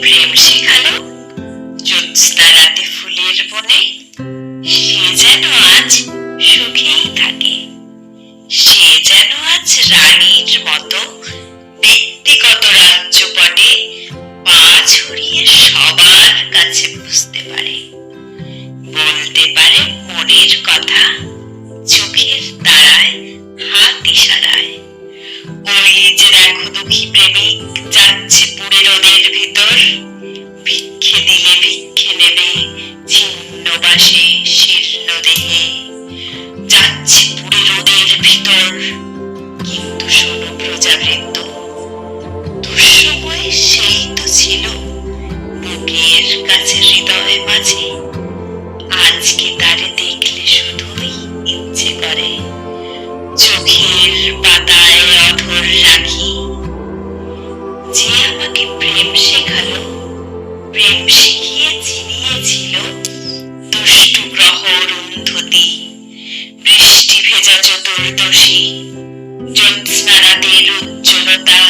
প্রেম শেখালো। জ্যোৎস্না রাতে ফুলের বনে, সে যেন আজ সুখেই থাকে। সে যেন আজ রানীর মতো ব্যক্তিগত রাজ্যপটে পা ছড়িয়ে সবার কাছে বুঝতে পারে। বলতে পারে মনের কথা, চোখের তারায় হাত ইশারায়। ওই যে দেখো দুঃখী প্রেমিক, যাচ্ছে পুরে রোদের প্রেম শিখিয়ে চিনিয়েছিল দুষ্টু গ্রহ রুন্ধতি বৃষ্টি ভেজা চতুর্দশী জ্যোৎস্না রাতের উজ্জ্বলতা,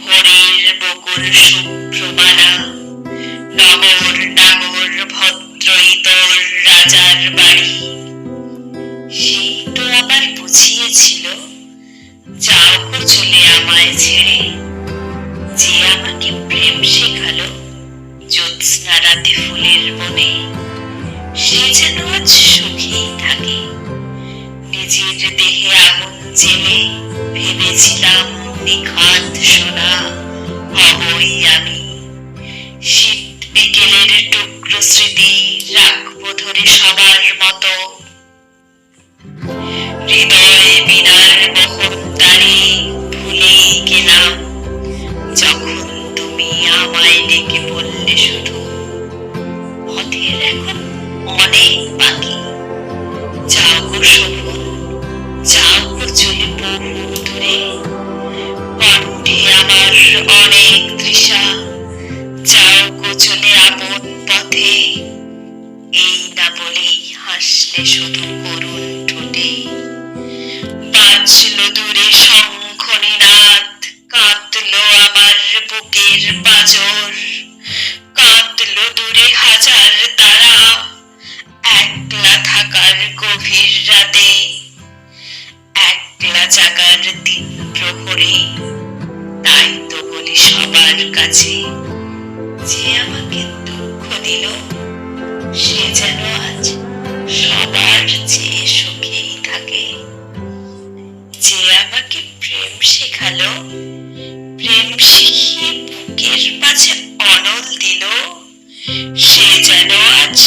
ভোরের বকুল শুভ্রমালা রাতে ফুলের মনে সে যেন আজ সুখেই থাকে। নিজের দেহে আগুন জেলে ভেবেছিলাম নিখাত সোনা। বলেই হাসলে শুধু করুণ ঠোঁটে। বাজলো দূরে শঙ্খ নিনাদ কাঁদলো আমার বুকের পাজর। কাঁদলো দূরে হাজার তারা, একলা থাকার গভীর রাতে, একলা জাগার দিন প্রহরে তাই তো বলি সবার কাছে, যে আমাকে দুঃখ দিল সে যেন আজ সবার চেয়ে সুখেই থাকে। যে আমাকে প্রেম শেখালো, প্রেম শিখিয়ে বুকের মাঝে অনল দিল, সে যেন আজ